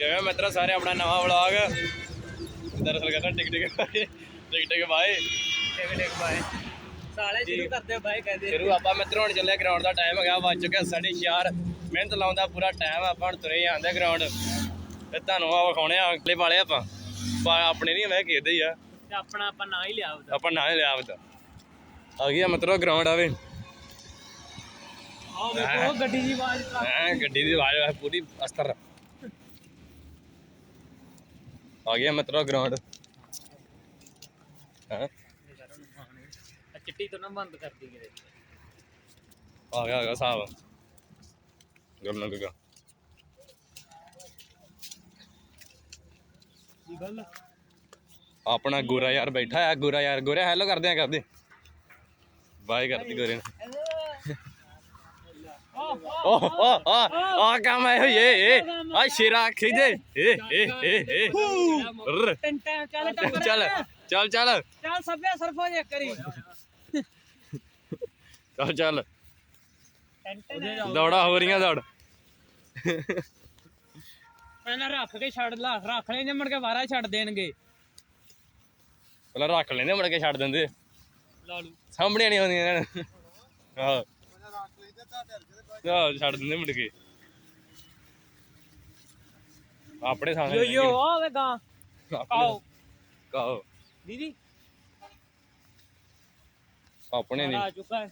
ਕਿਵੇਂ ਮਿੱਤਰੋ ਸਾਰੇ ਆਪਣਾ ਨਵਾਂ ਵਲੌਗ ਦਰਅਸਲ ਕਰਨਾ tick tick bye tick tick bye tick tick bye ਸਾਲੇ ਸ਼ੁਰੂ ਕਰਦੇ ਬਾਏ ਕਹਦੇ ਸ਼ੁਰੂ ਆਪਾਂ ਮਿੱਤਰੋ ਹੁਣ ਚੱਲਿਆ ਗਰਾਊਂਡ ਦਾ ਟਾਈਮ ਹੈਗਾ ਵੱਜ ਚੁੱਕਿਆ 4:30 ਮਿਹਨਤ ਲਾਉਂਦਾ ਪੂਰਾ ਟਾਈਮ ਆਪਾਂ ਹੁਣ ਤੁਰੇ ਆਂਦੇ ਗਰਾਊਂਡ ਤੇ ਤੁਹਾਨੂੰ ਆ ਵਿਖਾਉਣੇ ਆ ਅਗਲੇ ਵਾਲੇ ਆਪਾਂ। ਆਪਣੇ ਨਹੀਂ ਮੈਂ ਕਿਹਦੇ ਹੀ ਆ। ਤੇ ਆਪਣਾ ਆਪਾਂ ਨਾਂ ਹੀ ਲਿਆ ਉਹਦਾ ਆਪਾਂ ਨਾ ਹੀ ਲਿਆ ਆ ਗਿਆ ਮਿੱਤਰੋ ਗਰਾਊਂਡ ਆਵੇ ਆਹ ਵੇਖੋ ਗੱਡੀ ਦੀ ਆਵਾਜ਼ ਐ ਗੱਡੀ ਦੀ ਆਵਾਜ਼ ਆ ਪੂਰੀ ਅਸਤਰ। ਆ ਗਿਆ ਮਿੱਤਰੋ ਗਰਾਊਂਡ ਹਾਂ? ਆ ਚਿੱਟੀ ਤੋਂ ਨਾ ਬੰਦ ਕਰਦੀ ਕਿਤੇ ਆ ਗਿਆ ਆ ਗਿਆ ਸਾਹਿਬ ਗਰਮ ਗਗਾ ਕੀ ਗੱਲ ਆਪਣਾ ਗੋਰਾ ਯਾਰ ਬੈਠਾ ਆ ਗੋਰਾ ਯਾਰ ਗੋਰਾ ਹੈਲੋ ਕਰਦੇ ਆ ਕਰਦੇ ਬਾਏ ਕਰਦੀ ਗੋਰੇ ਨੇ। ਆ ਆ ਕੰਮ ਹੈ ਏ ਏ ਆ ਸ਼ੇਰਾ ਖਿਦੇ ਏ ਏ ਏ ਏ। ਟੰਟਾ ਚੱਲ ਚੱਲ ਚੱਲ ਚੱਲ। ਚੱਲ ਸਭਿਆ ਸਰਫੋ ਜੇ ਕਰੀ ਚੱਲ ਚੱਲ। ਦੌੜਾ ਹੋ ਰਹੀਆਂ ਦੌੜ। ਪਹਿਲਾਂ ਰੱਖ ਕੇ ਛੱਡ ਲਾ ਰੱਖ ਲੈਂਦੇ ਮੁੜ ਕੇ ਵਾਰਾ ਛੱਡ ਦੇਣਗੇ। ਪਹਿਲਾਂ ਰੱਖ ਲੈਂਦੇ ਮੁੜ ਕੇ ਛੱਡ ਦਿੰਦੇ। ਲਾਲੂ ਸਾਹਮਣੇ ਨਹੀਂ ਆਉਂਦੀਆਂ ਇਹਨਾਂ ਨੂੰ। ਆਹ। ਆਹ ਛੱਡ ਦਿੰਦੇ ਮੁੜ ਕੇ। ਆਪਣੇ ਸਾਹਮਣੇ ਯੋ ਯੋ ਆ ਵੇ ਗਾਂ ਆਓ। ਕਾਓ ਦੀਦੀ। ਆਪਣੇ ਨਹੀਂ ਆ ਚੁੱਕਾ ਹੈ।